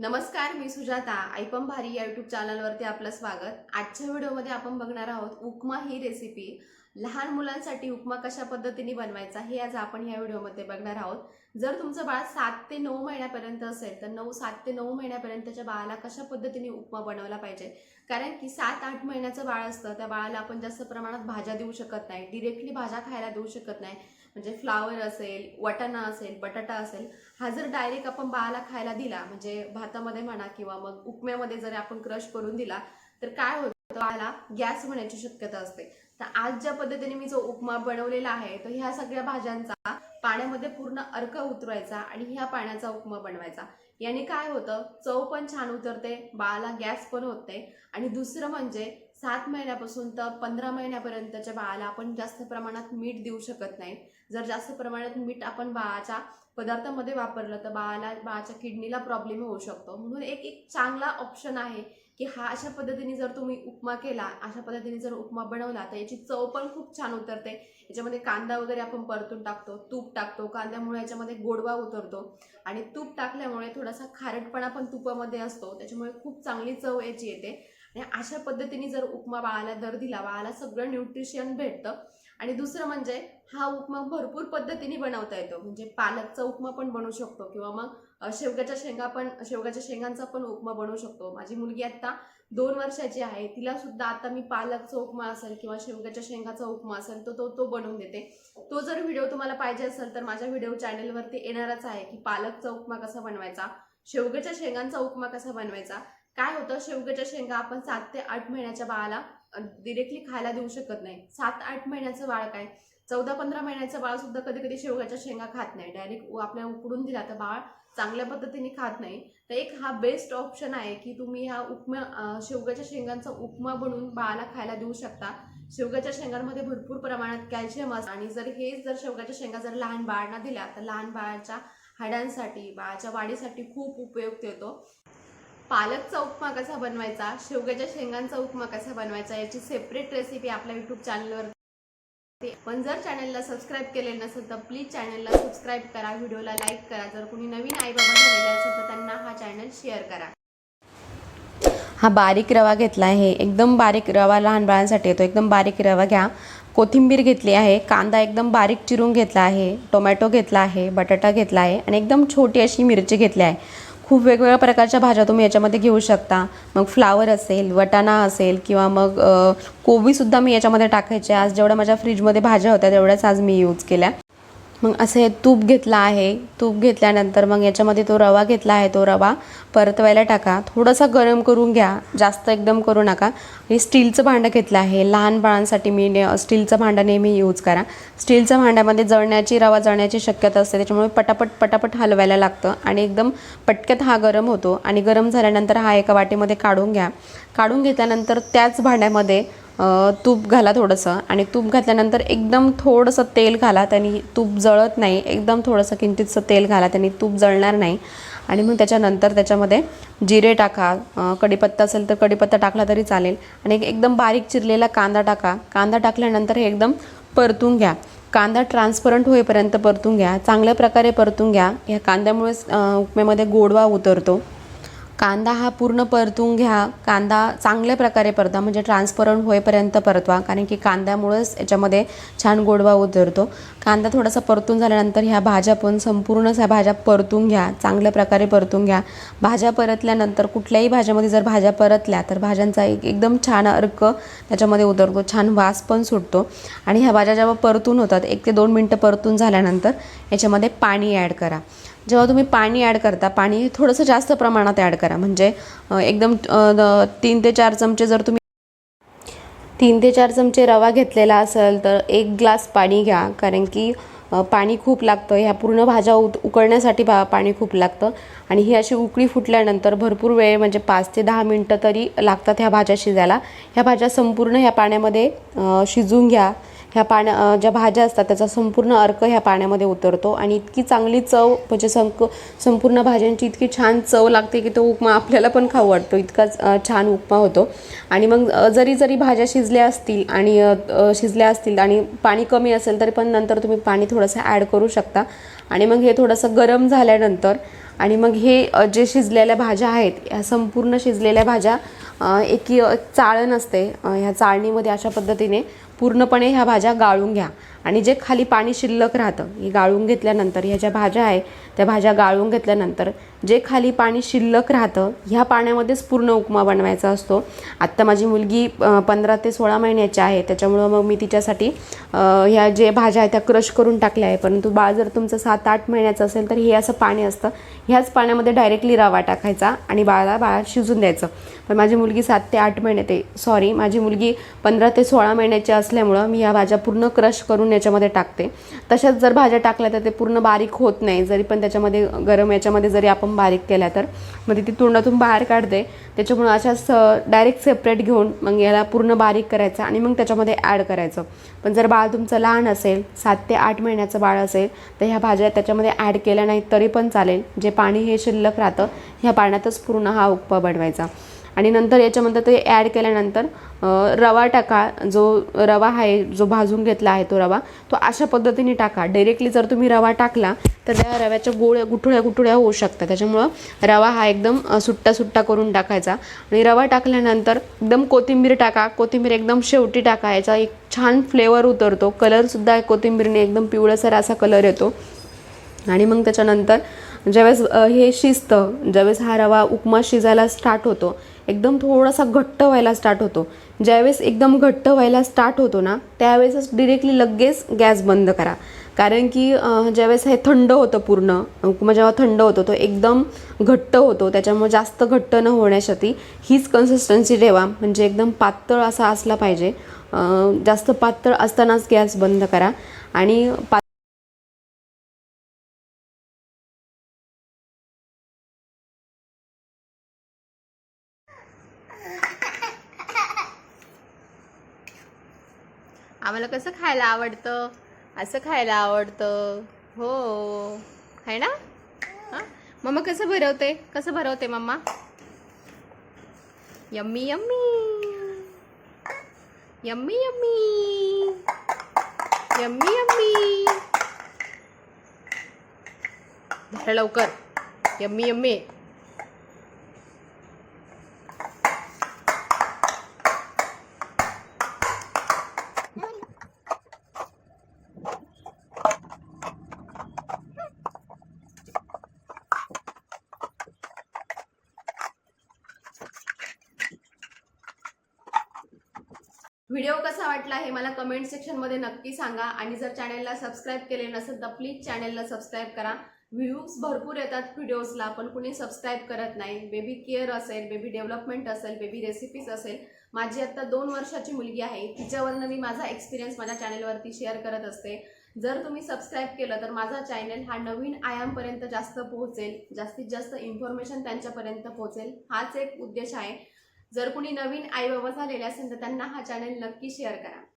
नमस्कार मी सुजाता. ऐपम भारी या युट्यूब चॅनलवरती आपलं स्वागत. आजच्या व्हिडिओमध्ये आपण बघणार आहोत उपमा ही रेसिपी लहान मुलांसाठी उपमा कशा पद्धतीने बनवायचा हे आज आपण ह्या व्हिडिओमध्ये बघणार आहोत. जर तुमचं बाळ सात ते नऊ महिन्यापर्यंत असेल तर नऊ सात ते नऊ महिन्यापर्यंतच्या बाळाला कशा पद्धतीने उपमा बनवला पाहिजे? कारण की सात आठ महिन्याचं बाळ असतं त्या बाळाला आपण जास्त प्रमाणात भाज्या देऊ शकत नाही. डिरेक्टली भाज्या खायला देऊ शकत नाही. म्हणजे फ्लावर असेल वटाणा असेल बटाटा असेल हा जर डायरेक्ट आपण बाळाला खायला दिला म्हणजे भातामध्ये म्हणा किंवा मग उपम्यामध्ये जर आपण क्रश करून दिला तर काय होतं? बाळाला गॅस होण्याची शक्यता असते. तर आज ज्या पद्धतीने मी जो उपमा बनवलेला आहे तर ह्या सगळ्या भाज्यांचा पाण्यामध्ये पूर्ण अर्क उतरवायचा आणि ह्या पाण्याचा उपमा बनवायचा. याने काय होतं? चव पण छान उतरते बाळाला गॅस पण होत नाही आणि दुसरं म्हणजे सात महिन्यापासून तर पंधरा महिन्यापर्यंतच्या बाळाला आपण जास्त प्रमाणात मीठ देऊ शकत नाही. जर जास्त प्रमाणात मीठ आपण बाळाच्या पदार्थामध्ये वापरलं तर बाळाला बाळाच्या किडनीला प्रॉब्लेम होऊ शकतो. म्हणून एक एक चांगला ऑप्शन आहे की हा अशा पद्धतीने जर तुम्ही उपमा केला अशा पद्धतीने जर उपमा बनवला तर याची चव पण खूप छान उतरते. याच्यामध्ये कांदा वगैरे आपण परतून टाकतो तूप टाकतो कांद्यामुळे याच्यामध्ये गोडवा उतरतो. आणि तूप टाकल्यामुळे थोडासा खारटपणा पण तुपामध्ये असतो त्याच्यामुळे खूप चांगली चव याची येते. आणि अशा पद्धतीने जर उपमा बाळाला दर दिला बाळाला सगळं न्यूट्रिशन भेटतं. आणि दुसरं म्हणजे हा उपमा भरपूर पद्धतीने बनवता येतो. म्हणजे पालकचा उपमा पण बनवू शकतो किंवा मग शेवग्याच्या शेंगा पण शेवग्याच्या शेंगांचा पण उपमा बनवू शकतो. माझी मुलगी आत्ता दोन वर्षाची आहे. तिला सुद्धा आता मी पालकचा उपमा असेल किंवा शेवग्याच्या शेंगाचा उपमा असेल तर तो तो बनवून देते. तो जर व्हिडिओ तुम्हाला पाहिजे असेल तर माझ्या व्हिडिओ चॅनलवरती येणारच आहे की पालकचा उपमा कसा बनवायचा शेवग्याच्या शेंगांचा उपमा कसा बनवायचा. काय होतं शेवग्याच्या शेंगा आपण सात ते आठ महिन्याच्या बाळाला डिरेक्टली खायला देऊ शकत नाही. सात आठ महिन्याचं बाळ काय? चौदा पंधरा महिन्याचं बाळ सुद्धा कधी कधी शेवग्याच्या शेंगा खात नाही. डायरेक्ट आपल्या उकडून दिला तर बाळ चांगल्या पद्धतीने खात नाही. तर एक हा बेस्ट ऑप्शन आहे की तुम्ही हा उपमा शेवग्याच्या शेंगांचा उपमा बनवून बाळाला खायला देऊ शकता. शेवग्याच्या शेंगांमध्ये भरपूर प्रमाणात कॅल्शियम असतं आणि जर हेच जर शेवग्याच्या शेंगा जर लहान बाळांना दिल्या तर लहान बाळाच्या हाडांसाठी बाळाच्या वाढीसाठी खूप उपयुक्त येतो पालकचा उपमा कसा बनवायचा शेवग्याच्या शेंगांचा उपमा कसा बनवायचा याची सेपरेट रेसिपी आपल्या युट्यूब चॅनलवर पण जर चॅनलला सबस्क्राईब केले नसेल तर प्लीज चॅनलला सबस्क्राईब करा व्हिडिओला लाईक करा. जर कोणी नवीन आई बाबा झालेले असेल तर त्यांना हा चॅनल शेअर करा. हा बारीक रवा घेतला आहे. एकदम बारीक रवा लहान बाळांसाठी येतो. एकदम बारीक रवा घ्या. कोथिंबीर घेतली आहे. कांदा एकदम बारीक चिरून घेतला आहे. टोमॅटो घेतला आहे. बटाटा घेतला आहे. आणि एकदम छोटी अशी मिरची घेतली आहे. खूप वेगवेगळ्या प्रकारच्या भाज्या तुम्ही याच्यामध्ये घेऊ शकता. मग फ्लावर असेल वटाणा असेल किंवा मग कोबीसुद्धा मी याच्यामध्ये टाकायचे. आज जेवढ्या माझ्या फ्रीजमध्ये भाज्या होत्या तेवढ्याच आज मी यूज केल्या. मग असं हे तूप घेतला आहे. तूप घेतल्यानंतर मग याच्यामध्ये तो रवा घेतला आहे तो रवा परतवायला टाका. थोडासा गरम करून घ्या. जास्त एकदम करू नका. हे स्टीलचं भांडं घेतलं आहे. लहान बाळांसाठी मी ने- स्टीलचं भांडं नेहमी यूज करा. स्टीलच्या भांड्यामध्ये जळण्याची रवा जळण्याची शक्यता असते. त्याच्यामुळे पटापट पटापट हलवायला लागतं आणि एकदम पटक्यात हा गरम होतो. आणि गरम झाल्यानंतर हा एका वाटीमध्ये काढून घ्या. काढून घेतल्यानंतर त्याच भांड्यामध्ये तूप घाला थोडंसं आणि तूप घातल्यानंतर एकदम थोडंसं तेल घाला त्यांनी तूप जळत नाही. एकदम थोडंसं किंचितचं तेल घाला त्यांनी तूप जळणार नाही. आणि मग त्याच्यानंतर त्याच्यामध्ये जिरे टाका. कडीपत्ता कढीपत्ता असेल तर कढीपत्ता टाकला तरी चालेल. आणि एक- एकदम बारीक चिरलेला कांदा टाका. कांदा टाकल्यानंतर हे एकदम परतून घ्या. कांदा ट्रान्सपरंट होईपर्यंत परतून घ्या. चांगल्या प्रकारे परतून घ्या. या कांद्यामुळेच उपमेमध्ये उपम्यामध्ये गोडवा उतरतो. कांदा हा पूर्ण परतून घ्या. कांदा चांगल्या प्रकारे परता म्हणजे ट्रान्सपरंट होईपर्यंत परतवा कारण की कांद्यामुळेच याच्यामध्ये छान गोडवा उतरतो. कांदा थोडासा परतून झाल्यानंतर ह्या भाज्या पण संपूर्ण ह्या भाज्या परतून घ्या चांगल्या प्रकारे परतून घ्या. भाज्या परतल्यानंतर कुठल्याही भाज्यामध्ये जर भाज्या परतल्या तर भाज्यांचा एक एकदम छान अर्क त्याच्यामध्ये उतरतो छान वास पण सुटतो. आणि ह्या भाज्या जेव्हा परतून होतात एक ते दोन मिनटं परतून झाल्यानंतर याच्यामध्ये पाणी ॲड करा. जेव्हा तुम्ही पाणी ॲड करता पाणी थोडंसं जास्त प्रमाणात ॲड करा. म्हणजे एकदम तीन ते चार चमचे जर तुम्ही तीन ते चार चमचे रवा घेतलेला असेल तर एक ग्लास पाणी घ्या. कारण की पाणी खूप लागतं. ह्या पूर्ण भाज्या उत उकळण्यासाठी पा पाणी खूप लागतं. आणि ही अशी उकळी फुटल्यानंतर भरपूर वेळ म्हणजे पाच ते दहा मिनटं तरी लागतात ह्या भाज्या शिजायला. ह्या भाज्या संपूर्ण ह्या पाण्यामध्ये शिजून घ्या. ह्या पाण्या ज्या भाज्या असतात त्याचा संपूर्ण अर्क ह्या पाण्यामध्ये उतरतो आणि इतकी चांगली चव म्हणजे संक संपूर्ण भाज्यांची इतकी छान चव लागते की तो उपमा आपल्याला पण खाऊ वाटतो. इतकाच छान उपमा होतो. आणि मग जरी जरी भाज्या शिजल्या असतील आणि शिजल्या असतील आणि पाणी कमी असेल तरी पण नंतर तुम्ही पाणी थोडंसं ॲड करू शकता. आणि मग हे थोडंसं गरम झाल्यानंतर आणि मग हे जे शिजलेल्या भाज्या आहेत ह्या संपूर्ण शिजलेल्या भाज्या एक एक चाळण असते. ह्या चाळणीमध्ये अशा पद्धतीने पूर्णपणे ह्या भाज्या गाळून घ्या. आणि जे खाली पाणी शिल्लक राहतं हे गाळून घेतल्यानंतर ह्या ज्या भाज्या आहे त्या भाज्या गाळून घेतल्यानंतर जे खाली पाणी शिल्लक राहतं ह्या पाण्यामध्येच पूर्ण उपमा बनवायचा असतो. आत्ता माझी मुलगी पंधरा ते सोळा महिन्याची आहे. त्याच्यामुळं मग मी तिच्यासाठी ह्या जे भाज्या आहेत त्या क्रश करून टाकल्या आहे परंतु बाळ जर तुमचं सात आठ महिन्याचं असेल तर हे असं पाणी असतं. ह्याच पाण्यामध्ये डायरेक्टली रवा टाकायचा आणि बाळाला बाळा शिजून द्यायचं. पण माझी मुलगी मुलगी सात ते आठ महिने ते सॉरी माझी मुलगी पंधरा ते सोळा महिन्याची असल्यामुळं मी ह्या भाज्या पूर्ण क्रश करून याच्यामध्ये टाकते. तशाच जर भाज्या टाकल्या तर ते पूर्ण बारीक होत नाही. जरी पण त्याच्यामध्ये गरम याच्यामध्ये जरी आपण बारीक केल्या तर मग ती ती तोंडातून बाहेर काढते. त्याच्यामुळं अशाच डायरेक्ट सेपरेट घेऊन मग याला पूर्ण बारीक करायचं आणि मग त्याच्यामध्ये ॲड करायचं. पण जर बाळ तुमचं लहान असेल सात ते आठ महिन्याचं बाळ असेल तर ह्या भाज्या त्याच्यामध्ये ॲड केल्या नाहीत तरी पण चालेल. जे पाणी हे शिल्लक राहतं ह्या पाण्यातच पूर्ण हा उपमा बनवायचा. आणि नंतर याच्यामध्ये ते ॲड केल्यानंतर रवा टाका. जो रवा आहे जो भाजून घेतला आहे तो रवा तो अशा पद्धतीने टाका. डायरेक्टली जर तुम्ही रवा टाकला तर त्या रव्याच्या गोळ्या गुठळ्या गुठळ्या होऊ शकतात. त्याच्यामुळं रवा हा एकदम सुट्टा सुट्टा करून टाकायचा. आणि रवा टाकल्यानंतर एकदम कोथिंबीर टाका. कोथिंबीर एकदम शेवटी टाका. याचा एक छान फ्लेवर उतरतो. कलरसुद्धा कोथिंबीरने एकदम पिवळसर असा कलर येतो. आणि मग त्याच्यानंतर ज्यावेळेस हे शिजतं ज्यावेळेस हा रवा उपमा शिजायला स्टार्ट होतो एकदम थोडासा घट्ट व्हायला स्टार्ट होतो. ज्यावेळेस एकदम घट्ट व्हायला स्टार्ट होतो ना त्यावेळेसच डिरेक्टली लगेच गॅस बंद करा. कारण की ज्यावेळेस हे थंड होतं पूर्ण उपमा जेव्हा थंड होतो तो एकदम घट्ट होतो त्याच्यामुळे जास्त घट्ट न होण्यासाठी हीच कन्सिस्टन्सी ठेवा. म्हणजे एकदम पातळ असा असला पाहिजे. जास्त पातळ असतानाच गॅस बंद करा. आणि पा आम्हाला कसं खायला आवडतं? असं खायला आवडतं. हो. है ना? हां? मम्मा कसं भरवते? कसं भरवते mamma? Yummy yummy. Yummy yummy. Yummy yummy. धर लवकर. Yummy yummy. व्हिडिओ कसा वाटला हे मला कमेंट सेक्शनमध्ये नक्की सांगा. आणि जर चॅनलला सबस्क्राईब केले नसेल तर प्लीज चॅनलला सबस्क्राईब करा. व्ह्यूज भरपूर येतात व्हिडिओजला पण कुणी सबस्क्राईब करत नाही. बेबी केअर असेल बेबी डेव्हलपमेंट असेल बेबी रेसिपीज असेल. माझी आत्ता दोन वर्षाची मुलगी आहे. तिच्यावरनं मी माझा एक्सपिरियन्स माझ्या चॅनलवरती शेअर करत असते. जर तुम्ही सबस्क्राईब केलं तर माझा चॅनल हा नवीन आयामपर्यंत जास्त पोहोचेल. जास्तीत जास्त इन्फॉर्मेशन त्यांच्यापर्यंत पोहोचेल. हाच एक उद्देश आहे. जर कुणी नवीन आई बाबा झालेले असेल तर त्यांना हा चॅनल नक्की शेअर करा.